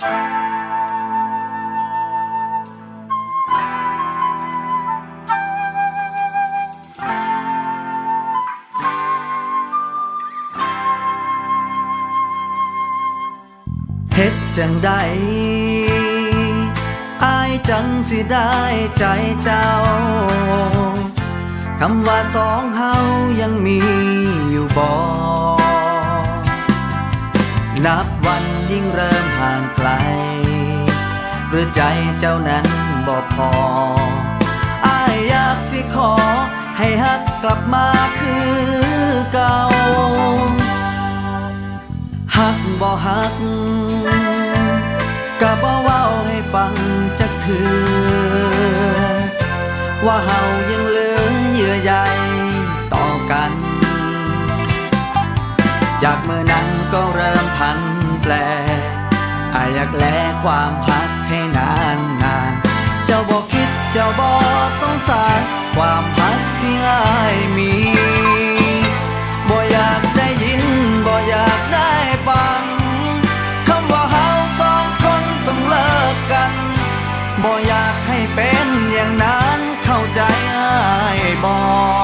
เฮ็ดจังใดอายจังสิได้ใจเจ้า คำว่าสองเฮายังมีอยู่บ่ นับวันยิ่งเริ่มห่างไกล หรือใจเจ้านั้นบ่พอ อายอยากสิขอ ให้ฮักกลับมาคือเก่า ฮักบ่ฮักก็บ่เว้าให้ฟังจักเถือว่าเฮายังเหลือเยื่อใยต่อกัน จากเมื่อนั้น แปลอายอยากแลความฮักให้นานนานเจ้าบอกคิดเจ้าบอกสงสารความฮักที่อายมีบ่อยากได้ยินบ่อยากได้ฟังคำว่าเฮาสองคนต้องเลิกกันบ่อยากให้เป็นอย่างนั้นเข้าใจอายบ่ที่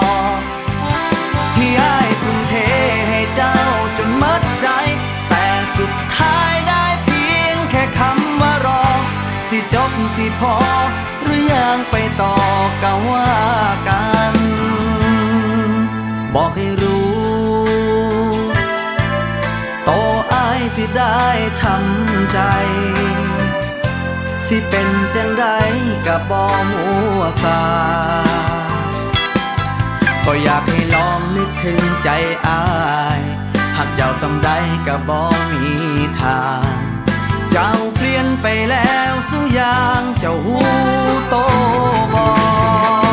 สิจบสิพอ หรือยังไปต่อก็ว่ากัน บอกให้รู้โตอ้ายสิได้ทำใจ สิเป็นจังใดกับบอมัวซาก็อยากให้ลองนึกถึงใจอาย หักเจ้าสำใดก็บ่มีทาง เจ้าเปลี่ยนไปแล้วสุอย่างเจ้าหูโตบอ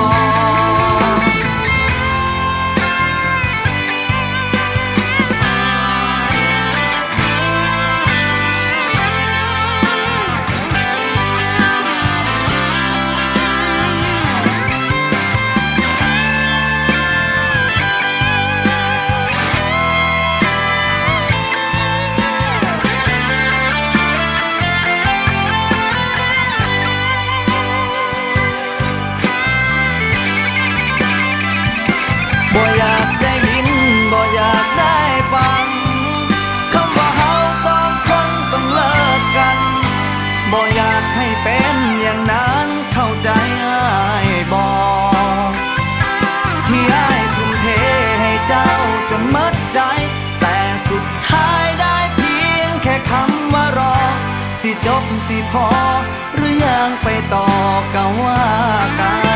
สิจบสิพอ หรือยังไปต่อก็ว่ากัน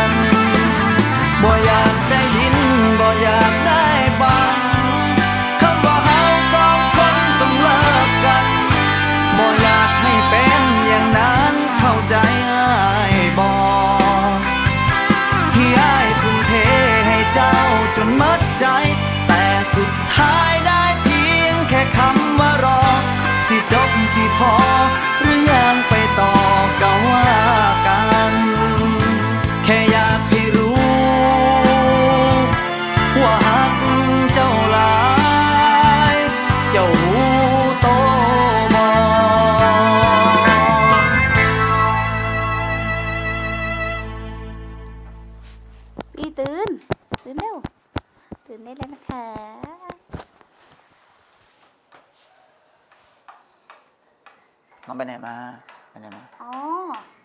แค่อยากให้รู้ ว่าหักเจ้าหลาย เจ้าหูโตบอพี่ตื่น ตื่นเร็ว ตื่นได้แล้วนะคะน้องไปไหนมาไปไหนมา อ๋อ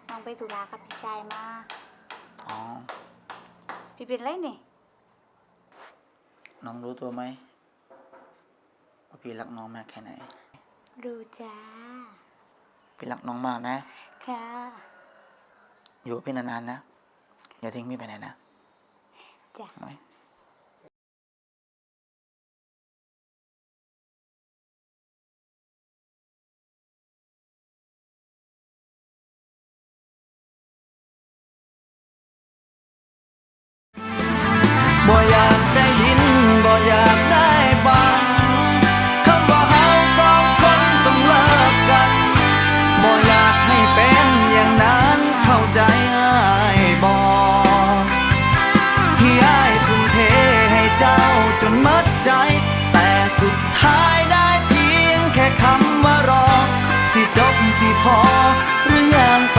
น้องไปตุลากับพี่ชายมา อ๋อ พี่เป็นไรนี่ น้องรู้ตัวไหมว่าพี่รักน้องมากแค่ไหน รู้จ้า พี่รักน้องมากนะ ค่ะ อยู่กับพี่นานๆนะ อย่าทิ้งพี่ไปไหนนะ จ้ะ ไหม จบที่พอหรือยังไป